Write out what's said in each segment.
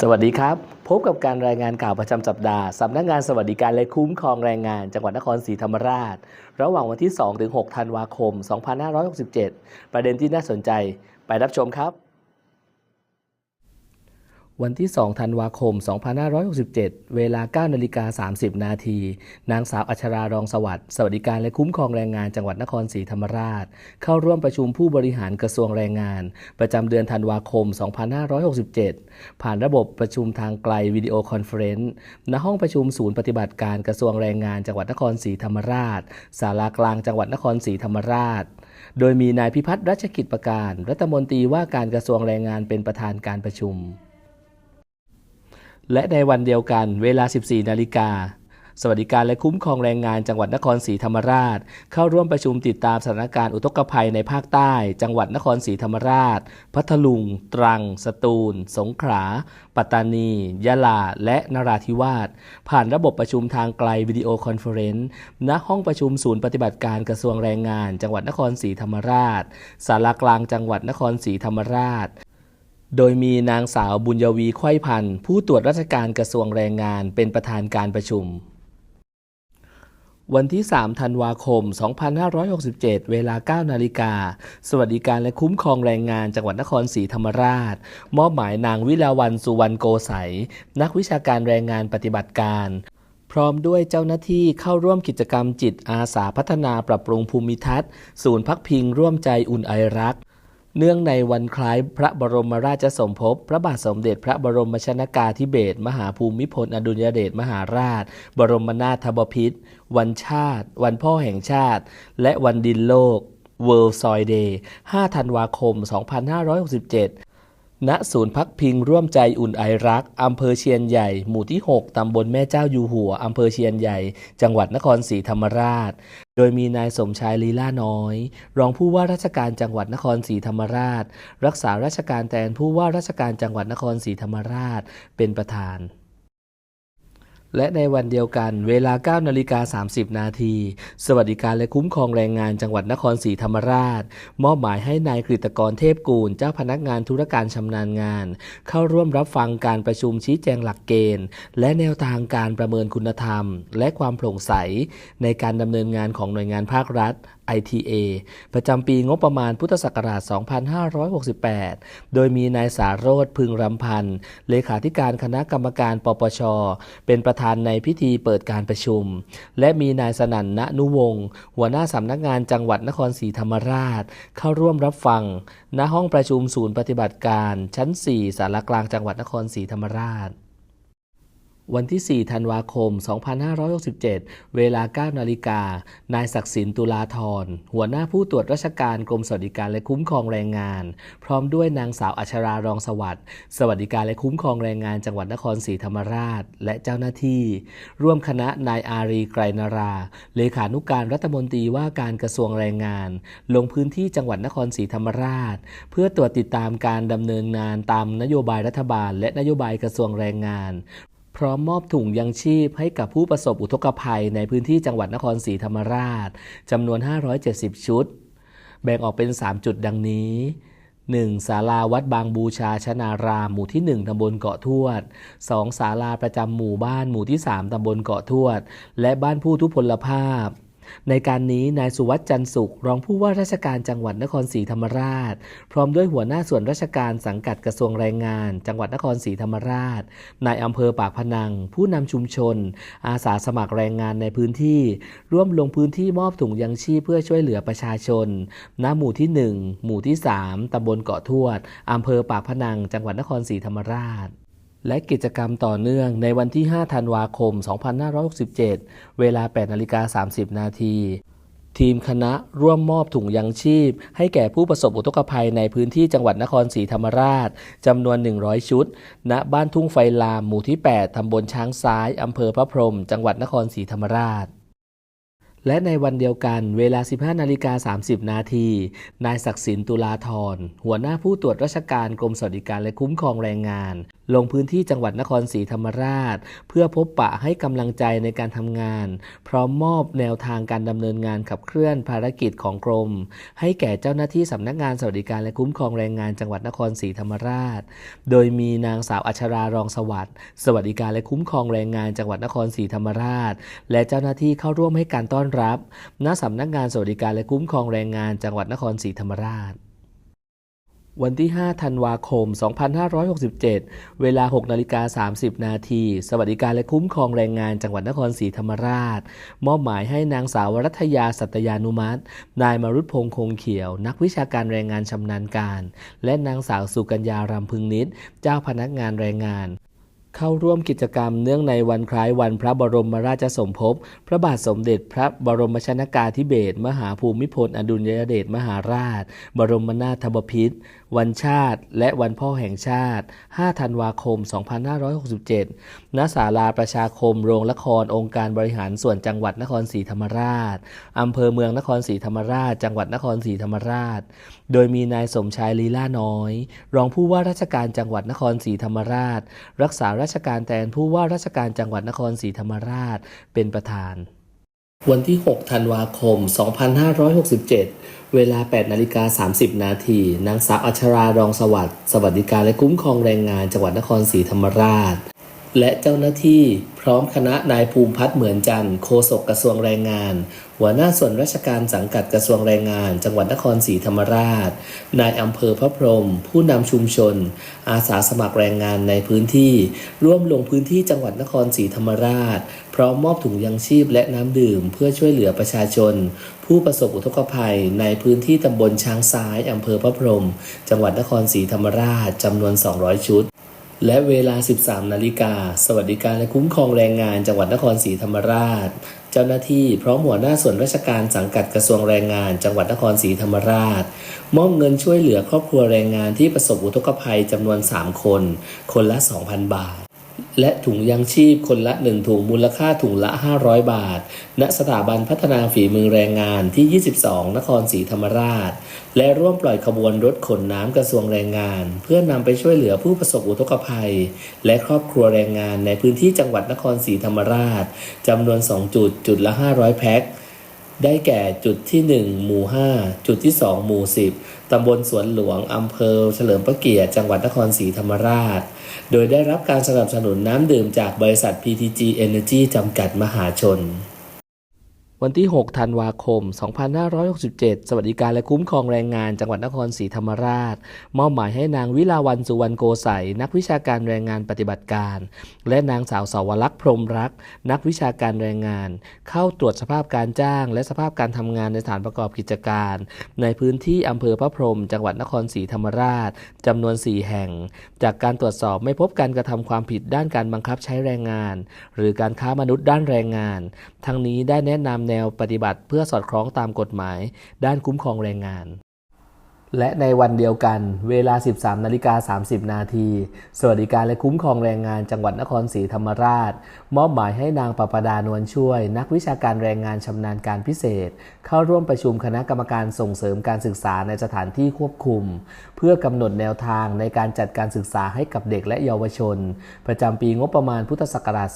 สวัสดีครับ พบกับการรายงานข่าวประจำสัปดาห์สำนักงานสวัสดิการและคุ้มครองแรงงาน จังหวัดนครศรีธรรมราช ระหว่างวันที่ 2-6 ธันวาคม 2567 ประเด็นที่น่าสนใจไปรับชมครับ วันที่ 2 ธันวาคม 2567 เวลา 9 นาฬิกา 30 นาที นางสาวอัชรารองสวัสดิ์ สวัสดิการและคุ้มครองแรงงานจังหวัดนครศรีธรรมราช เข้าร่วมประชุมผู้บริหารกระทรวงแรงงาน ประจำเดือนธันวาคม 2567 ผ่านระบบประชุมทางไกลวิดีโอคอนเฟรนซ์ ณ ห้องประชุมศูนย์ปฏิบัติการกระทรวงแรงงานจังหวัดนครศรีธรรมราช ศาลากลางจังหวัดนครศรีธรรมราช โดยมีนายพิพัฒน์รัชกิจประการ รัฐมนตรีว่าการกระทรวงแรงงานเป็นประธานการประชุม และในวันเดียวกันเวลา 14 นาฬิกา สวัสดิการและคุ้มครองแรงงานจังหวัดนครศรีธรรมราช เข้าร่วมประชุมติดตามสถานการณ์อุทกภัยในภาคใต้ จังหวัดนครศรีธรรมราช พัทลุง ตรัง สตูล สงขลา ปัตตานี ยะลา และนราธิวาส ผ่านระบบประชุมทางไกลวิดีโอคอนเฟอเรนซ์ ณ ห้องประชุมศูนย์ปฏิบัติการกระทรวงแรงงาน จังหวัดนครศรีธรรมราช ศาลากลางจังหวัดนครศรีธรรมราช โดยมีนางสาวบุญยวีไข้พันธ์ผู้ตรวจราชการกระทรวงแรงงานเป็นประธานการประชุม วันที่ 3 ธันวาคม 2567 เวลา 9 นาฬิกา สวัสดิการและคุ้มครองแรงงานจังหวัดนครศรีธรรมราช มอบหมายนางวิลาวันสุวรรณโกไสยนักวิชาการแรงงานปฏิบัติการพร้อมด้วยเจ้าหน้าที่เข้าร่วมกิจกรรมจิตอาสาพัฒนาปรับปรุงภูมิทัศน์ ศูนย์พักพิงร่วมใจอุ่นไอรัก เนื่องในวันคล้ายพระบรมราชสมภพ พระบาทสมเด็จพระบรมชนากาธิเบศรมหาภูมิพลอดุลยเดชมหาราช บรมนาถบพิตรวันชาติ วันพ่อแห่งชาติ และวันดินโลก World Soil Day 5 ธันวาคม 2567 ณศูนย์พักพิงร่วมใจอุ่นไอรัก อำเภอเชียนใหญ่ หมู่ที่ 6 ตำบลแม่เจ้าอยู่หัว อำเภอเชียนใหญ่ จังหวัดนครศรีธรรมราช โดยมีนายสมชายลีลาน้อย รองผู้ว่าราชการจังหวัดนครศรีธรรมราช รักษาราชการแทนผู้ว่าราชการจังหวัดนครศรีธรรมราช เป็นประธาน และในวันเดียวกันเวลา9นาฬิกา30 นาที สวัสดิการและคุ้มครองแรงงานจังหวัดนครศรีธรรมราช มอบหมายให้นายกฤตกรเทพกูล เจ้าพนักงานธุรการชำนาญงาน เข้าร่วมรับฟังการประชุมชี้แจงหลักเกณฑ์ และแนวทางการประเมินคุณธรรม และความโปร่งใส ในการดำเนินงานของหน่วยงานภาครัฐ ITA ประจำปีงบประมาณพุทธศักราช 2568 โดยมีนายสารโรธพึงรำพันธ์เลขาธิการคณะกรรมการปปช เป็นประธานในพิธีเปิดการประชุม และมีนายสนั่นณนุวงศ์หัวหน้าสำนักงานจังหวัดนครศรีธรรมราช เข้าร่วมรับฟัง ณห้องประชุมศูนย์ปฏิบัติการ ชั้น 4 สารกลางจังหวัดนครศรีธรรมราช วันที่ 4 ธันวาคม 2567 เวลา 9 นาฬิกา นายศักดิ์สินตุลาธร หัวหน้าผู้ตรวจราชการกรมสวัสดิการและคุ้มครองแรงงาน พร้อมด้วยนางสาวอัชรารองสวัสดิ์สวัสดิการและคุ้มครองแรงงานจังหวัดนครศรีธรรมราช และเจ้าหน้าที่ ร่วมคณะนายอารีไกรนารา เลขานุการรัฐมนตรีว่าการกระทรวงแรงงาน ลงพื้นที่จังหวัดนครศรีธรรมราช เพื่อตรวจติดตามการดำเนินงานตามนโยบายรัฐบาล และนโยบายกระทรวงแรงงาน พร้อมมอบถุงยังชีพให้กับผู้ประสบอุทกภัยในพื้นที่จังหวัดนครศรีธรรมราชจำนวน 570 ชุด แบ่งออกเป็น 3 จุดดังนี้ 1. ศาลาวัดบางบูชาชนารามหมู่ที่ 1ตำบลเกาะทวด 2. ศาลาประจำหมู่บ้านหมู่ที่ 3ตำบลเกาะทวด และบ้านผู้ทุพพลภาพ ในการนี้นายสุวัสด์จันสุข รองผู้ว่าราชการจังหวัดนครศรีธรรมราช พร้อมด้วยหัวหน้าส่วนราชการสังกัดกระทรวงแรงงาน จังหวัดนครศรีธรรมราช นายอำเภอปากพนัง ผู้นำชุมชน อาสาสมัครแรงงานในพื้นที่ ร่วมลงพื้นที่มอบถุงยังชีพเพื่อช่วยเหลือประชาชน ณ หมู่ที่ 1 หมู่ที่ 3 ตำบลเกาะทวด อำเภอปากพนัง จังหวัดนครศรีธรรมราช และกิจกรรมต่อเนื่องในวันที่ 5 ธันวาคม 2567 เวลา 8 นาฬิกา 30 นาที ทีมคณะร่วมมอบถุงยังชีพ ให้แก่ผู้ประสบอุทกภัยในพื้นที่จังหวัดนครศรีธรรมราชจำนวน 100 ชุด ณ บ้านทุ่งไฟลาม หมู่ที่ 8 ตำบลช้างซ้าย อำเภอพระพรหมจังหวัดนครศรีธรรมราช และในวันเดียวกันเวลา 15นาฬิกา30 นาที นายศักดิ์สินตุลาธรหัวหน้าผู้ตรวจราชการกรมสวัสดิการและคุ้มครองแรงงาน ลงพื้นที่จังหวัดนครศรีธรรมราช เพื่อพบปะให้กำลังใจในการทำงาน พร้อมมอบแนวทางการดำเนินงานขับเคลื่อนภารกิจของกรม ให้แก่เจ้าหน้าที่สำนักงานสวัสดิการและคุ้มครองแรงงานจังหวัดนครศรีธรรมราช โดยมีนางสาวอัชรารองสวัสดิ์สวัสดิการและคุ้มครองแรงงานจังหวัดนครศรีธรรมราช และเจ้าหน้าที่เข้าร่วมให้การต้อนรับ ณสำนักงานสวัสดิการและคุ้มครองแรงงานจังหวัดนครศรีธรรมราช วันที่ 5 ธันวาคม 2567 เวลา 6 นาฬิกา 30 นาที สวัสดิการและคุ้มครองแรงงานจังหวัดนครศรีธรรมราช มอบหมายให้นางสาวรัตยาสัตยานุมัติ นายมรุตพงษ์คงเขียว นักวิชาการแรงงานชำนาญการ และนางสาวสุกัญญารำพึงนิด เจ้าพนักงานแรงงาน เข้าร่วมกิจกรรมเนื่องในวันคล้ายวันพระบรมราชสมภพ พระบาทสมเด็จพระบรมชนากาธิเบศรมหาภูมิพลอดุลยเดชมหาราช บรมนาถบพิตรวันชาติ และวันพ่อแห่งชาติ 5 ธันวาคม 2567 ณ ศาลาประชาคมโรงละครองค์การบริหารส่วนจังหวัดนครศรีธรรมราช อำเภอเมืองนครศรีธรรมราช จังหวัดนครศรีธรรมราช โดยมีนายสมชายลีลาน้อย รองผู้ว่าราชการจังหวัดนครศรีธรรมราช รักษาราชการแทนผู้ว่าราชการจังหวัดนครศรีธรรมราชเป็นประธาน วันที่ 6 ธันวาคม 2567 เวลา 8 นาฬิกา 30 นาทีนางสาวอัชรารองสวัสดิ์สวัสดิการและคุ้มครองแรงงานจังหวัดนครศรีธรรมราช และเจ้าหน้าที่พร้อมคณะนายภูมิพัฒน์เหมือนจันทร์โฆษกกระทรวงแรงงาน หัวหน้าส่วนราชการสังกัดกระทรวงแรงงาน จังหวัดนครศรีธรรมราช นายอำเภอพระพรหมผู้นำชุมชน อาสาสมัครแรงงานในพื้นที่ ร่วมลงพื้นที่จังหวัดนครศรีธรรมราช พร้อมมอบถุงยังชีพและน้ำดื่ม เพื่อช่วยเหลือประชาชน ผู้ประสบอุทกภัยในพื้นที่ตำบลช้างซ้ายอำเภอพระพรหมจังหวัดนครศรีธรรมราชจำนวน 200 ชุด และเวลา 13 นาฬิกา สวัสดิการและคุ้มครองแรงงานจังหวัดนครศรีธรรมราช เจ้าหน้าที่พร้อมหัวหน้าส่วนราชการสังกัดกระทรวงแรงงาน จังหวัดนครศรีธรรมราช มอบเงินช่วยเหลือครอบครัวแรงงานที่ประสบอุทกภัยจำนวน 3 คน คนละ 2,000 บาท และถุงยังชีพคนละ 1 ถุงมูลค่าถุงละ 500 บาท ณ สถาบันพัฒนาฝีมือแรงงานที่ 22 นครศรีธรรมราช และร่วมปล่อยขบวนรถขนน้ำกระทรวงแรงงาน เพื่อนำไปช่วยเหลือผู้ประสบอุทกภัย และครอบครัวแรงงานในพื้นที่จังหวัดนครศรีธรรมราชจำนวน 2 จุดจุดละ 500 แพ็ค ได้แก่จุดที่ 1 หมู่ 5 จุดที่ 2 หมู่ 10 ตำบลสวนหลวง อำเภอ เฉลิมพระเกียรติ จังหวัดนครศรีธรรมราช โดยได้รับการสนับสนุนน้ำดื่มจากบริษัท PTG Energy จำกัดมหาชน วันที่ 6 ธันวาคม 2567 สวัสดิการและคุ้มครองแรงงานจังหวัดนครศรีธรรมราช มอบหมายให้นางวิลาวันสุวรรณโกสัยนักวิชาการแรงงานปฏิบัติการ และนางสาวสาวลักษ์พรมรัก นักวิชาการแรงงาน เข้าตรวจสภาพการจ้าง และสภาพการทำงานในสถานประกอบกิจการ ในพื้นที่อำเภอพระพรหมจังหวัดนครศรีธรรมราชจำนวน 4 แห่ง จากการตรวจสอบไม่พบการกระทำความผิดด้านการบังคับใช้แรงงาน หรือการค้ามนุษย์ด้านแรงงาน ทั้งนี้ได้แนะนำแนวปฏิบัติเพื่อสอดคล้องตามกฎหมาย ด้านคุ้มครองแรงงาน และในวันเดียวกันเวลา 13นาฬิกา30 นาที สวัสดิการและคุ้มครองแรงงานจังหวัดนครศรีธรรมราช มอบหมายให้นางปปดานวลช่วย นักวิชาการแรงงานชำนาญการพิเศษ เข้าร่วมประชุมคณะกรรมการส่งเสริมการศึกษาในสถานที่ควบคุม เพื่อกำหนดแนวทางในการจัดการศึกษาให้กับเด็กและเยาวชน ประจำปีงบประมาณพุทธศักราช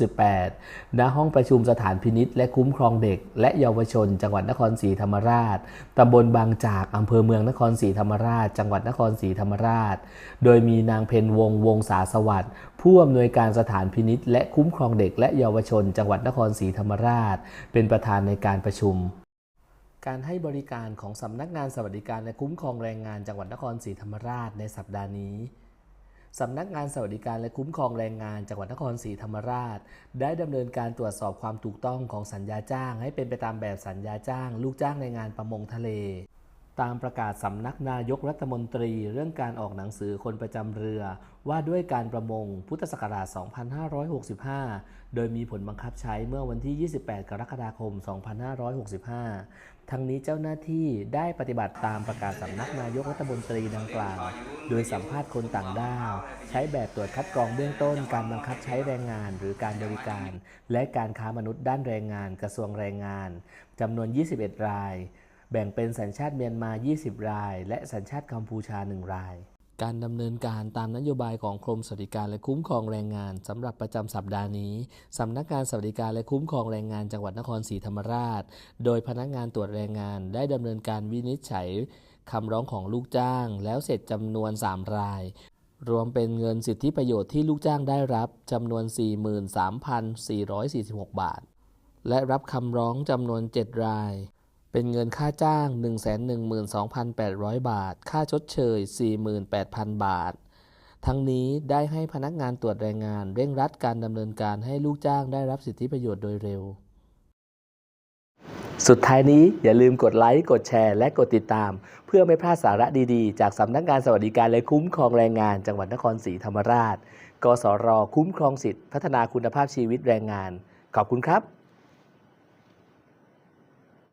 2568 ณ ห้องประชุมสถานพินิษและคุ้มครองเด็ก และเยาวชน จังหวัดนครศรีธรรมราชตำบลบางจากอำเภอเมืองนครศรีธรรมราช จังหวัดนครศรีธรรมราช โดยมีนางเพนวงวงศาสวัสดิ์ผู้อำนวยการสถานพินิษและคุ้มครองเด็กและเยาวชน จังหวัดนครศรีธรรมราช เป็นประธานในการประชุมการให้บริการของสำนักงานสวัสดิการและคุ้มครองแรงงานจังหวัดนครศรีธรรมราชในสัปดาห์นี้ สำนักงานสวัสดิการและคุ้มครองแรงงานจังหวัดนครศรีธรรมราช ได้ดำเนินการตรวจสอบความถูกต้องของสัญญาจ้าง ให้เป็นไปตามแบบสัญญาจ้าง ลูกจ้างในงานประมงทะเล ตามประกาศสำนักนายกรัฐมนตรีเรื่องการออกหนังสือคนประจำเรือ ว่าด้วยการประมงพุทธศักราช 2565 โดยมีผลบังคับใช้เมื่อวันที่ 28 กรกฎาคม 2565 ทั้งนี้เจ้าหน้าที่ได้ปฏิบัติตามประกาศสำนักนายกรัฐมนตรีดังกล่าว โดยสัมภาษณ์คนต่างด้าว ใช้แบบตรวจคัดกรองเบื้องต้นการบังคับใช้แรงงานหรือการบริการ และการค้ามนุษย์ด้านแรงงานกระทรวงแรงงานจำนวน 21 ราย แบ่งเป็นสัญชาติเมียนมา 20 ราย และสัญชาติกัมพูชา 1 ราย การดำเนินการตามนโยบายของกรมสวัสดิการและคุ้มครองแรงงานสำหรับประจำสัปดาห์นี้สำนักงานสวัสดิการและคุ้มครองแรงงานจังหวัดนครศรีธรรมราช โดยพนักงานตรวจแรงงานได้ดำเนินการวินิจฉัยคำร้องของลูกจ้าง แล้วเสร็จจำนวน 3 รายรวมเป็นเงินสิทธิประโยชน์ที่ลูกจ้างได้รับจำนวน 43,446 บาท และรับคำร้องจำนวน 7 ราย เป็นเงินค่าจ้าง 112,800 บาท ค่าชดเชย 48,000 บาท ทั้งนี้ได้ให้พนักงานตรวจแรงงาน เร่งรัดการดำเนินการให้ลูกจ้างได้รับสิทธิประโยชน์โดยเร็ว สุดท้ายนี้อย่าลืมกดไลค์ กดแชร์ และกดติดตาม เพื่อไม่พลาดสาระดีๆ จากสำนักงานสวัสดิการและคุ้มครองแรงงาน จังหวัดนครศรีธรรมราช กสร คุ้มครองสิทธิพัฒนาคุณภาพชีวิตแรงงาน ขอบคุณครับ